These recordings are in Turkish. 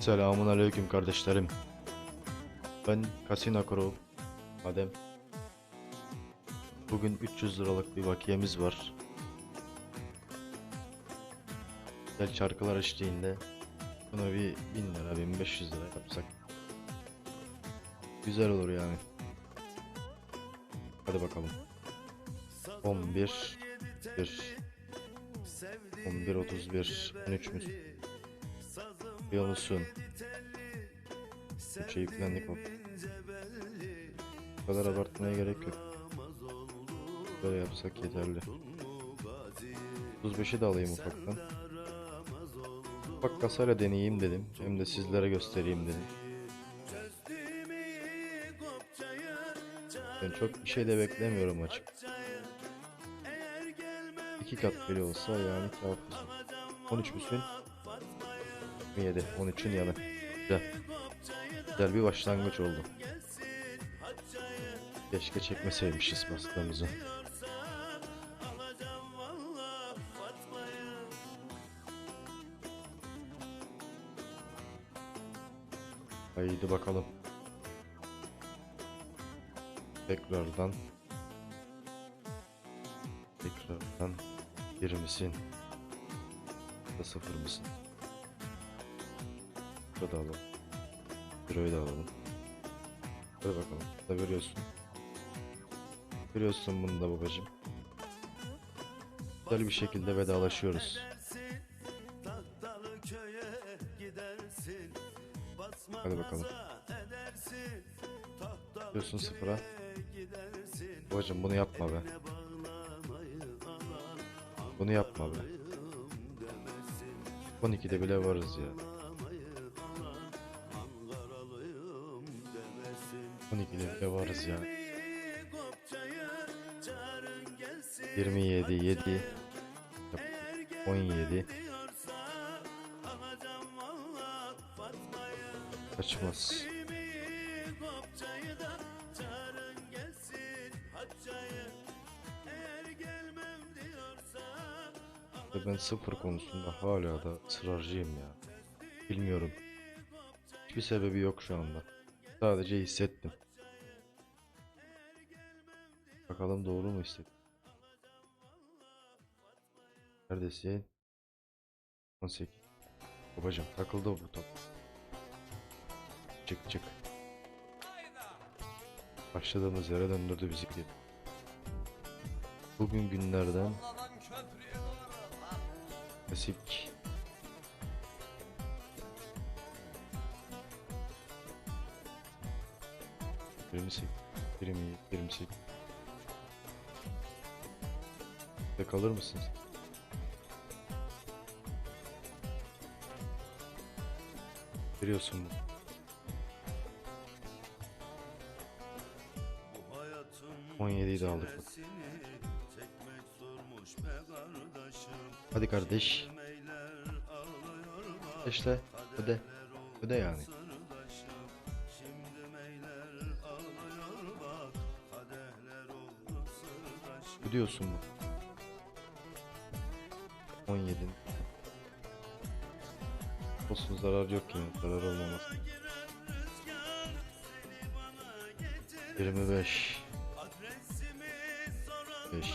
Selamun aleyküm kardeşlerim. Ben Kasina Kro. Adem. Bugün 300 liralık bir bakiyemiz var. Güzel şarkılar eşliğinde buna bir 1000 lira 1500 lira yapsak. Güzel olur yani. Hadi bakalım. 11 1 11 31 13 mü? Yolusun. Üçe yüklendik o. Bu kadar abartmaya gerek yok. Böyle yapsak yeterli. 35'i de alayım ufaktan. Ufak kasayla deneyeyim dedim. Hem de sizlere göstereyim dedim. Ben çok bir şey de beklemiyorum açık. İki kat bile olsa yani kafi. 13 müsün? 27. 13'ün yanı. Güzel. Güzel bir başlangıç oldu. Keşke çekmeseymişiz pastamızı. Haydi bakalım. Tekrardan. Tekrardan. Bir misin? Sıfır mısın? Burada da alalım. Euro'yu da alalım. Hadi bakalım. Da görüyorsun. Görüyorsun bunu da babacım. Güzel bir şekilde vedalaşıyoruz. Hadi bakalım. Diyorsun sıfıra. Babacım bunu yapma be. Bunu yapma be. 12'de bile varız ya. 12'de bile varız ya. 27 7 17 Kaçmaz. Ben sıfır konusunda hala da ısrarcıyım ya. Bilmiyorum. Hiçbir sebebi yok şu anda. Sadece hissettim. Bakalım doğru mu hissettim? Neredesin? 18. Babacım takıldı bu top. Çık çık. Başladığımız yere döndürdü bizi geri. Bugün günlerden klasik. Yirmi sekiz, yirmi Ve kalır mısınız? Biliyorsun bu. On yediyi de aldık bak. Hadi kardeş. İşte öde. Öde yani. Ödüyorsun bu. 17. Olsun zarar yok yani zarar olmamaz. 25 5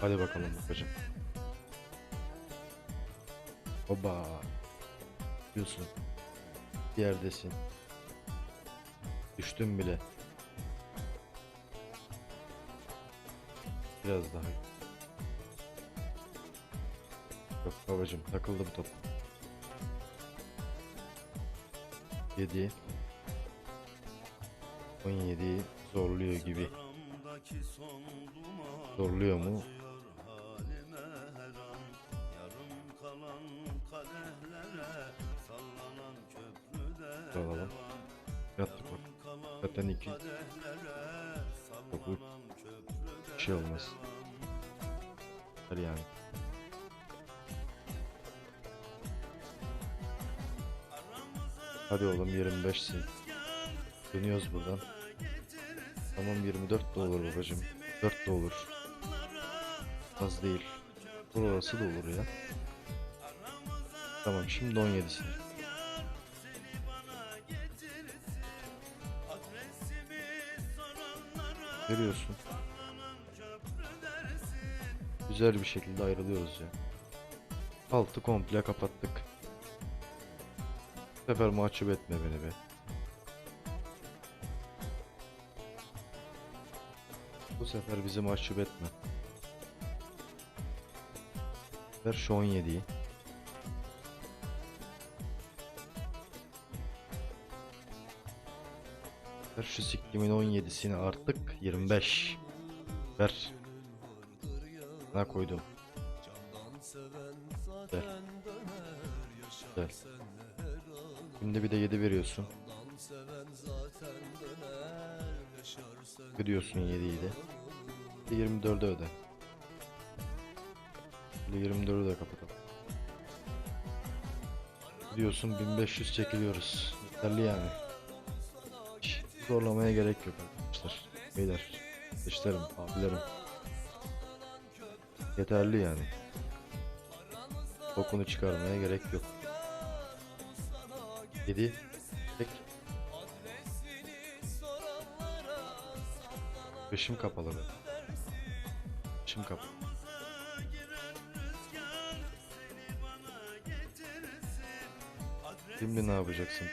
Hadi bakalım babacım. Oba. Diyorsun. Bir yerdesin. Düştün bile. Biraz daha. Yok babacım takıldı bu top. 7 17 zorluyor gibi. Zorluyor mu? Alalım. Yattık bak. Zaten iki. Yok bu şey olmaz. Hadi yani. Hadi oğlum 25'sin. Dönüyoruz buradan. Tamam 24 de olur babacım. 4 de olur. Az değil. Burası da olur ya. Tamam şimdi 17'sin. Görüyorsun. Güzel bir şekilde ayrılıyoruz ya. Altı komple kapattık. Bu sefer mahcup etme beni be. Bu sefer bizi mahcup etme. Ver şu 17'yi. Ver şu siktimin 17'sini artık 25. Ver. Ne koydum? Ver. Ver. Şimdi bir de 7 veriyorsun. Ödüyorsun 7'yi de. Bir 24'e öde. Bir 24'ü de kapatalım. Diyorsun 1500 çekiliyoruz. Yeterli yani. Zorlamaya gerek yok arkadaşlar. Beyler, kardeşlerim, abilerim. Yeterli yani. Bokunu çıkarmaya gerek yok. 7 Tek. Beşim kapalı be. Beşim kapalı. Şimdi ne yapacaksın?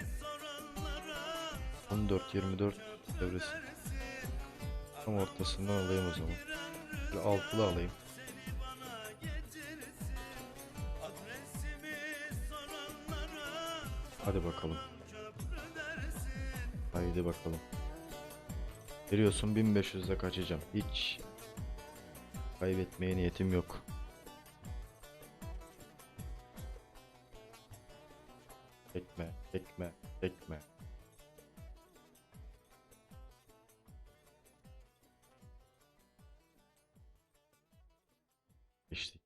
14 24 devresi. Tam ortasından alayım o zaman. Böyle altılı alayım. Hadi bakalım. Haydi bakalım. Veriyorsun 1500'de kaçacağım. Hiç kaybetmeye niyetim yok. Geçtik.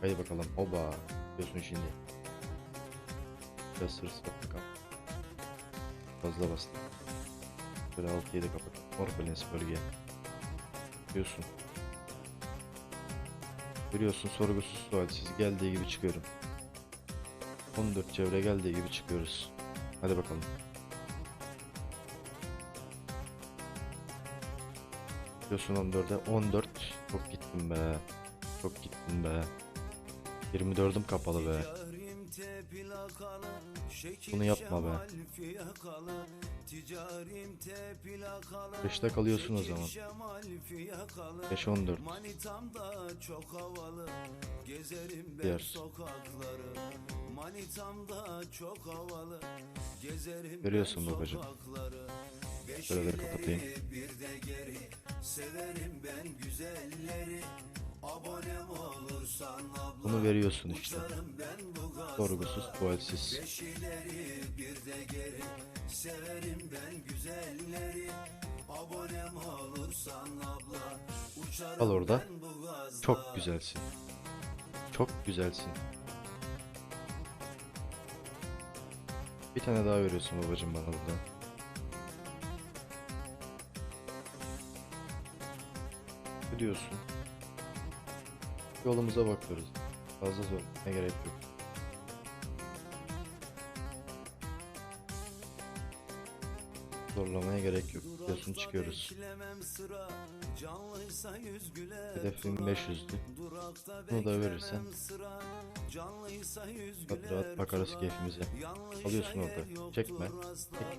Haydi bakalım. Oba. Diyorsun şimdi. Biraz yaptık ama. Fazla bastım. Böyle 6-7 kapat. Orpalens bölge. Diyorsun. Görüyorsun sorgusuz sualsiz geldiği gibi çıkıyorum. 14 çevre geldiği gibi çıkıyoruz. Hadi bakalım. Diyorsun 14'e 14 çok gittim be. Çok gittim be. 24'üm kapalı be. Bunu yapma be. Beşte kalıyorsun o zaman. 5 14. Diğer. Görüyorsun babacığım. Şuraları kapatayım. Bunu veriyorsun işte. Sorgusuz, tuvalsiz. Al orada. Çok güzelsin. Çok güzelsin. Bir tane daha veriyorsun babacığım bana buradan. Gidiyorsun. Yolumuza bakıyoruz. Fazla zor. Ne gerek yok. Zorlamaya gerek yok. Diyorsun çıkıyoruz. Hedefim 500'dü. Bunu da verirsen rahat rahat bakarız keyfimize. Alıyorsun orada. Çekme. Çek.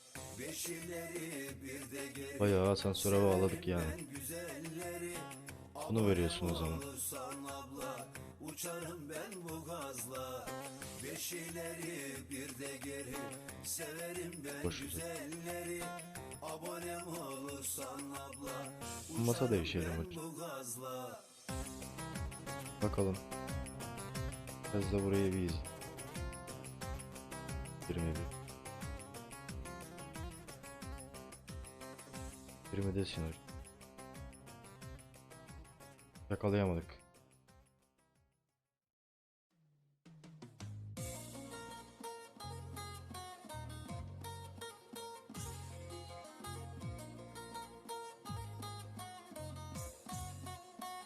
Bayağı asansöre bağladık yani. Bunu veriyorsun o zaman. Uçarım ben bu gazla Beş ileri bir de geri Severim ben Boş güzelleri Abonem olursan abla Masa değişelim hocam. Bakalım. Biraz da burayı bir izle. 21. 20'desin hocam. Yakalayamadık.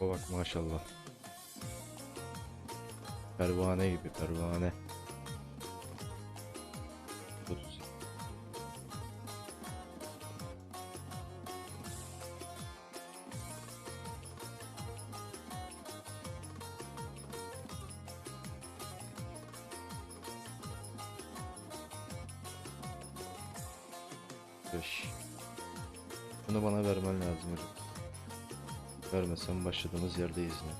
Bak maşallah. Pervane gibi pervane. Beş. Bunu bana vermen lazım hocam. Vermesen başladığımız yerdeyiz yine.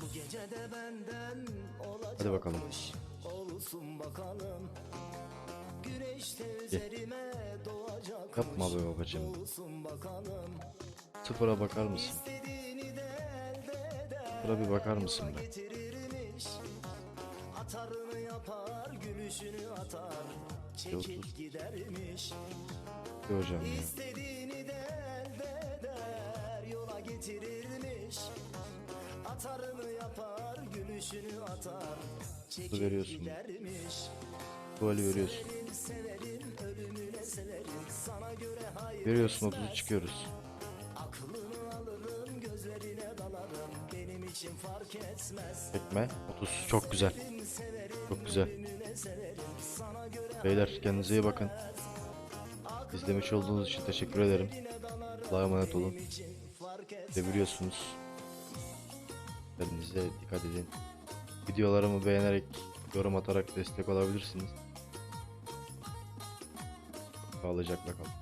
Bu gece de benden olacakmış Hadi bakalım. Olsun bakalım Yapma be bakalım Sıfıra bakar mısın? Sıfıra bir bakar mısın be? Gülüşünü atar Çekip gidermiş hocam ya. İstediğini de elde eder yola getirirmiş Atarını yapar gülüşünü atar Çekip veriyorsun. gidermiş Tuvali veriyorsun. Severim severim ölümüne severim Sana göre hayır Veriyorsun 30'u çıkıyoruz. Aklını alırım gözlerine dalarım Benim için fark etmez Tekme 30 çok güzel. Çok güzel. Beyler kendinize iyi bakın. İzlemiş olduğunuz için teşekkür ederim. Allah'a emanet olun. etmez Seviyorsunuz. Kendinize dikkat edin. Videolarımı beğenerek, yorum atarak destek olabilirsiniz. Sağlıcakla kalın.